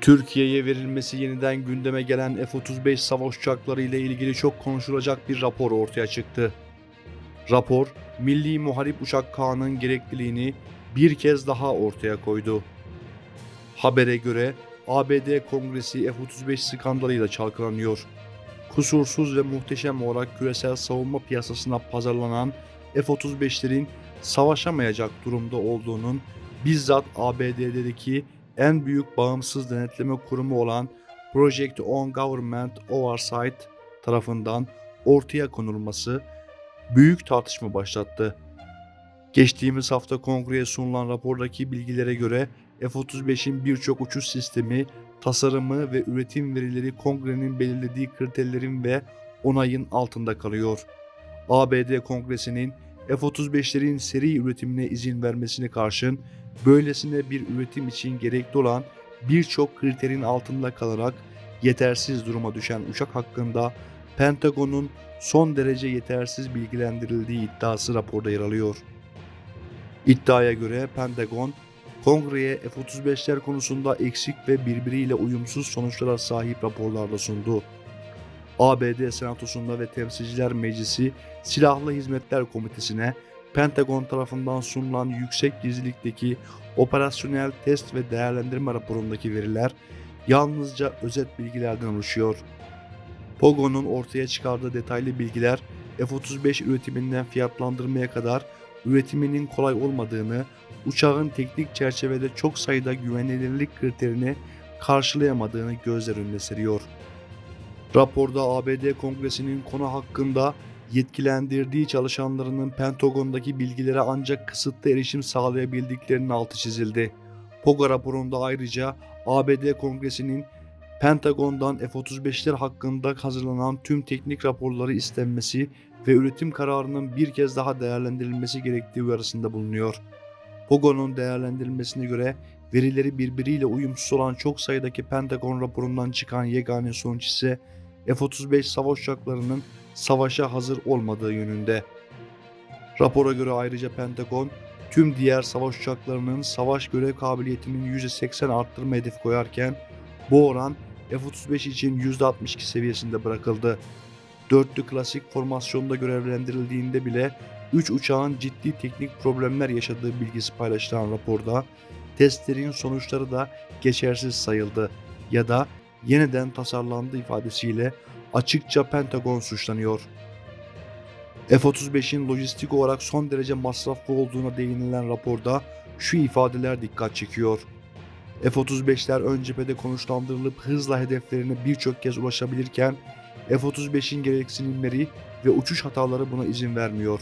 Türkiye'ye verilmesi yeniden gündeme gelen F-35 savaş uçakları ile ilgili çok konuşulacak bir rapor ortaya çıktı. Rapor, Milli Muharip Uçak Kanunun gerekliliğini bir kez daha ortaya koydu. Habere göre ABD Kongresi F-35 skandalıyla çalkalanıyor. Kusursuz ve muhteşem olarak küresel savunma piyasasına pazarlanan F-35'lerin savaşamayacak durumda olduğunun bizzat ABD'deki en büyük bağımsız denetleme kurumu olan Project on Government Oversight tarafından ortaya konulması büyük tartışma başlattı. Geçtiğimiz hafta kongreye sunulan rapordaki bilgilere göre F-35'in birçok uçuş sistemi, tasarımı ve üretim verileri kongrenin belirlediği kriterlerin ve onayın altında kalıyor. ABD Kongresi'nin F-35'lerin seri üretimine izin vermesine karşın böylesine bir üretim için gerekli olan birçok kriterin altında kalarak yetersiz duruma düşen uçak hakkında Pentagon'un son derece yetersiz bilgilendirildiği iddiası raporda yer alıyor. İddiaya göre Pentagon, Kongreye F-35'ler konusunda eksik ve birbiriyle uyumsuz sonuçlara sahip raporlarla sundu. ABD Senatosu'nda ve Temsilciler Meclisi Silahlı Hizmetler Komitesi'ne Pentagon tarafından sunulan yüksek gizlilikteki operasyonel test ve değerlendirme raporundaki veriler yalnızca özet bilgilerden oluşuyor. Pogo'nun ortaya çıkardığı detaylı bilgiler F-35 üretiminden fiyatlandırmaya kadar üretiminin kolay olmadığını, uçağın teknik çerçevede çok sayıda güvenilirlik kriterini karşılayamadığını gözler önüne seriyor. Raporda ABD Kongresi'nin konu hakkında yetkilendirdiği çalışanlarının Pentagon'daki bilgilere ancak kısıtlı erişim sağlayabildiklerinin altı çizildi. POGA raporunda ayrıca ABD Kongresi'nin Pentagon'dan F-35'ler hakkında hazırlanan tüm teknik raporları istenmesi ve üretim kararının bir kez daha değerlendirilmesi gerektiği uyarısında bulunuyor. POGO'nun değerlendirilmesine göre verileri birbiriyle uyumsuz olan çok sayıdaki Pentagon raporundan çıkan yegane sonuç ise F-35 savaş uçaklarının savaşa hazır olmadığı yönünde. Rapora göre ayrıca Pentagon tüm diğer savaş uçaklarının savaş görev kabiliyetinin %80 arttırma hedefi koyarken bu oran F-35 için %62 seviyesinde bırakıldı. Dörtlü klasik formasyonda görevlendirildiğinde bile 3 uçağın ciddi teknik problemler yaşadığı bilgisi paylaşılan raporda testlerin sonuçları da geçersiz sayıldı ya da yeniden tasarlandı ifadesiyle açıkça Pentagon suçlanıyor. F-35'in lojistik olarak son derece masraflı olduğuna değinilen raporda şu ifadeler dikkat çekiyor. F-35'ler ön cephede konuşlandırılıp hızla hedeflerine birçok kez ulaşabilirken F-35'in gereksinimleri ve uçuş hataları buna izin vermiyor.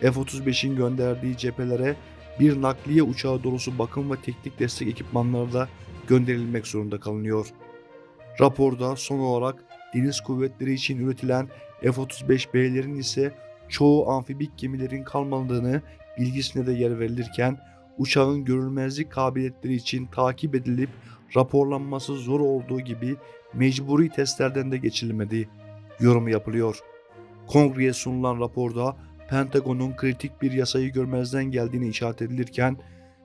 F-35'in gönderdiği cephelere bir nakliye uçağı dolusu bakım ve teknik destek ekipmanları da gönderilmek zorunda kalınıyor. Raporda son olarak deniz kuvvetleri için üretilen F-35B'lerin ise çoğu amfibik gemilerin kalmadığını bilgisine de yer verilirken uçağın görülmezlik kabiliyetleri için takip edilip raporlanması zor olduğu gibi mecburi testlerden de geçilmedi yorumu yapılıyor. Kongreye sunulan raporda Pentagon'un kritik bir yasayı görmezden geldiğini işaret edilirken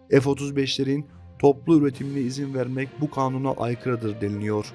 F-35'lerin toplu üretimine izin vermek bu kanuna aykırıdır deniliyor.